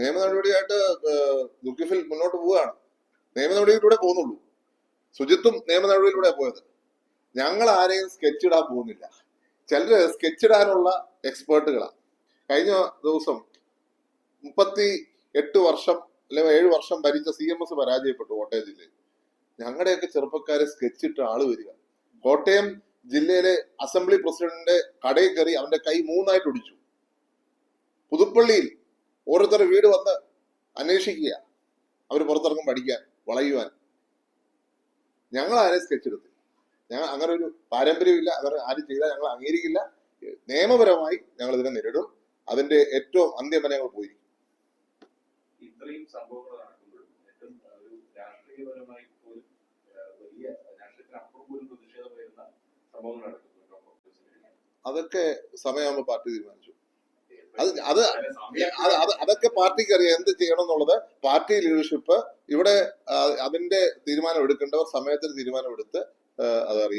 നിയമ നടപടിയായിട്ട് ദുഖിഫിൽ മുന്നോട്ട് പോവുകയാണ്. നിയമ നടപടിയിലൂടെ പോകുന്നുള്ളൂ. ശുചിത്വം നിയമ നടപടിയിലൂടെ പോയത്. ഞങ്ങൾ ആരെയും സ്കെച്ച് ഇടാൻ പോകുന്നില്ല. ചിലര് സ്കെച്ച് ഇടാനുള്ള എക്സ്പേർട്ടുകളാണ് കഴിഞ്ഞ ദിവസം മുപ്പത്തി എട്ട് വർഷം അല്ലെങ്കിൽ ഏഴ് വർഷം ഭരിച്ച സി എം എസ് പരാജയപ്പെട്ടു കോട്ടയം ജില്ലയിൽ ഞങ്ങളുടെയൊക്കെ ചെറുപ്പക്കാരെ സ്കെച്ച് ഇട്ട ആൾ വരിക. കോട്ടയം ജില്ലയിലെ അസംബ്ലി പ്രസിഡന്റിന്റെ കടയിൽ കയറി അവന്റെ കൈ മൂന്നായിട്ട് ഒടിച്ചു. പുതുപ്പള്ളിയിൽ ഓരോരുത്തരുടെ വീട് വന്ന് അന്വേഷിക്കുക. അവർ പുറത്തിറങ്ങും പഠിക്കാൻ വളയുവാൻ. ഞങ്ങൾ ആരെയും സ്കെച്ച് എടുത്തില്ല ഞങ്ങൾ അങ്ങനെ ഒരു പാരമ്പര്യമില്ല. അങ്ങനെ ആരും ചെയ്താൽ ഞങ്ങൾ അംഗീകരിക്കില്ല. നിയമപരമായി ഞങ്ങൾ ഇതിനെ നേരിടും. അതിന്റെ ഏറ്റവും അന്ത്യം വരെ ഞങ്ങൾ പോയി ഇത്രയും സംഭവങ്ങൾ നടക്കുമ്പോഴും ഏറ്റവും ഒരു രാഷ്ട്രീയപരമായി പോലും ആ, വലിയ രാഷ്ട്രീയത്തിനപ്പുറം പോലും പ്രതിഷേധം വരുന്ന സംഭവങ്ങൾ നടക്കുന്നുണ്ടോ? അതൊക്കെ സമയമാകുമ്പോൾ പാർട്ടി തീരുമാനിച്ചു. അത് അത് അത് അത് അതൊക്കെ പാർട്ടിക്ക് അറിയാം. എന്ത് ചെയ്യണം എന്നുള്ളത്. പാർട്ടി ലീഡർഷിപ്പ് ഇവിടെ അതിന്റെ തീരുമാനം എടുക്കേണ്ടവർ സമയത്തിന് തീരുമാനം എടുത്ത് അത് അറിയിക്കും.